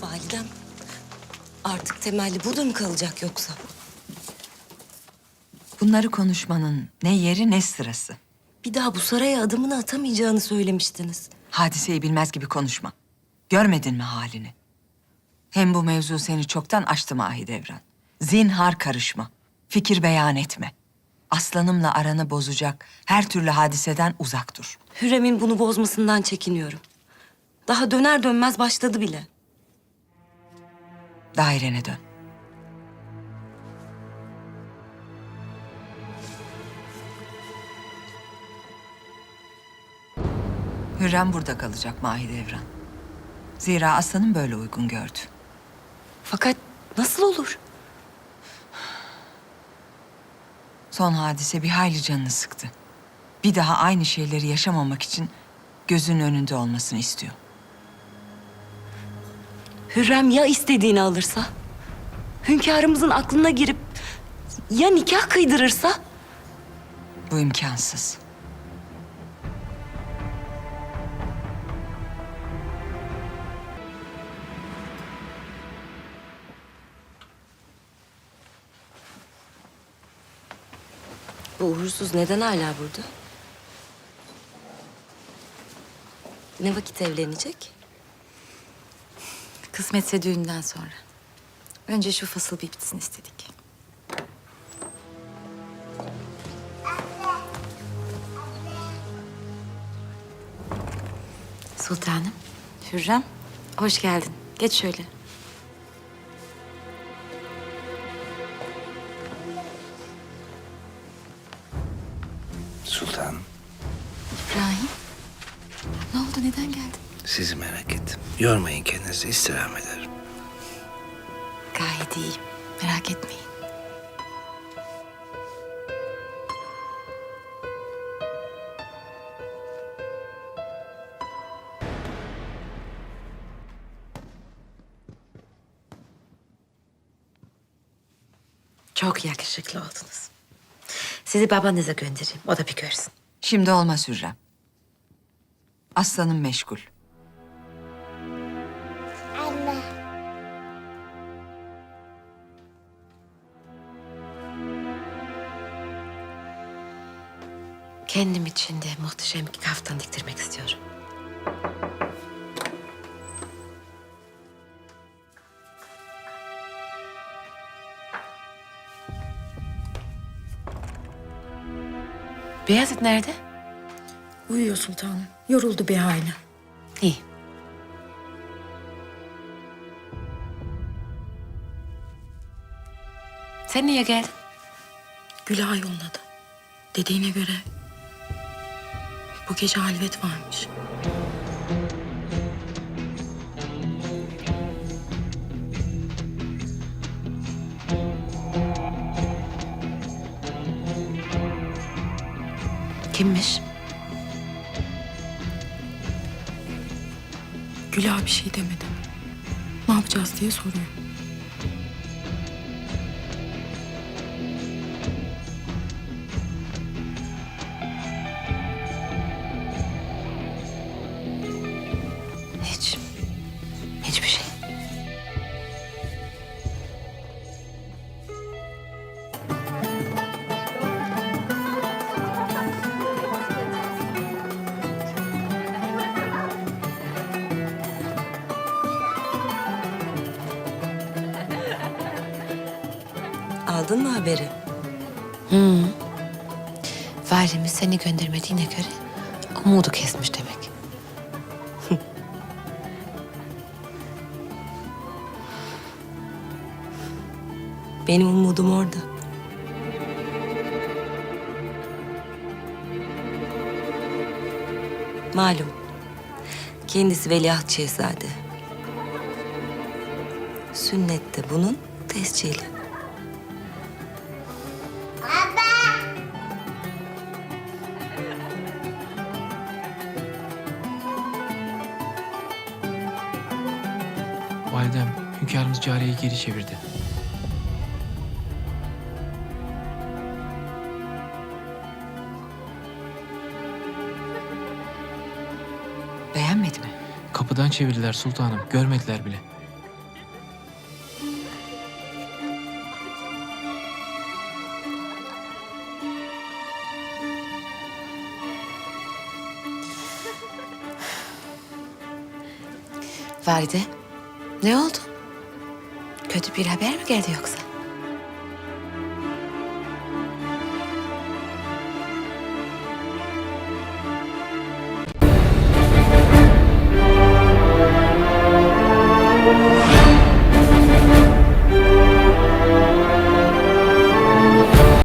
Validem artık temelli burada mı kalacak yoksa? Bunları konuşmanın ne yeri ne sırası. Bir daha bu saraya adımını atamayacağını söylemiştiniz. Hadiseyi bilmez gibi konuşma. Görmedin mi halini? Hem bu mevzu seni çoktan aştı Mahidevran. Zinhar karışma. Fikir beyan etme. Aslanımla aranı bozacak her türlü hadiseden uzak dur. Hürrem'in bunu bozmasından çekiniyorum. Daha döner dönmez başladı bile. Dairene dön. Hürrem burada kalacak Mahidevran. Zira aslanım böyle uygun gördü. Fakat nasıl olur? Son hadise bir hayli canını sıktı. Bir daha aynı şeyleri yaşamamak için gözünün önünde olmasını istiyor. Hürrem ya istediğini alırsa? Hünkârımızın aklına girip ya nikah kıydırırsa? Bu imkansız. Bu uğursuz neden hala burada? Ne vakit evlenecek? Kısmetse düğünden sonra. Önce şu fasıl bir bitsin istedik. Sultanım, Hürrem, hoş geldin. Geç şöyle. Sultanım, İbrahim, ne oldu, neden geldin? Sizi merak ettim. Yormayın kendinizi, istirham ederim. Gayet iyiyim, merak etmeyin. Çok yakışıklı oldunuz. Sizi babanıza göndereyim. O da bir görsün. Şimdi olmaz Hürrem. Aslanım meşgul. Kendim için de muhteşem bir kaftan diktirmek istiyorum. Beyazıt nerede? Uyuyor sultanım. Yoruldu bir hayli. İyi. Sen niye geldin? Gülay yolladı. Dediğine göre bu gece halvet varmış. Kimmiş? Gülay bir şey demedi. Ne yapacağız diye soruyor. Hiç. Hiçbir şey. Aldın mı haberi? Valimiz seni göndermediğine göre umudu kesmiş demek. Benim umudum orada. Malum. Kendisi veliaht şehzade. Sünnette bunun tescili. Validem, hünkârımız cariyeyi geri çevirdi. Beğenmedi mi? Kapıdan çevirdiler sultanım. Görmediler bile. Feride, ne oldu? Kötü bir haber mi geldi yoksa?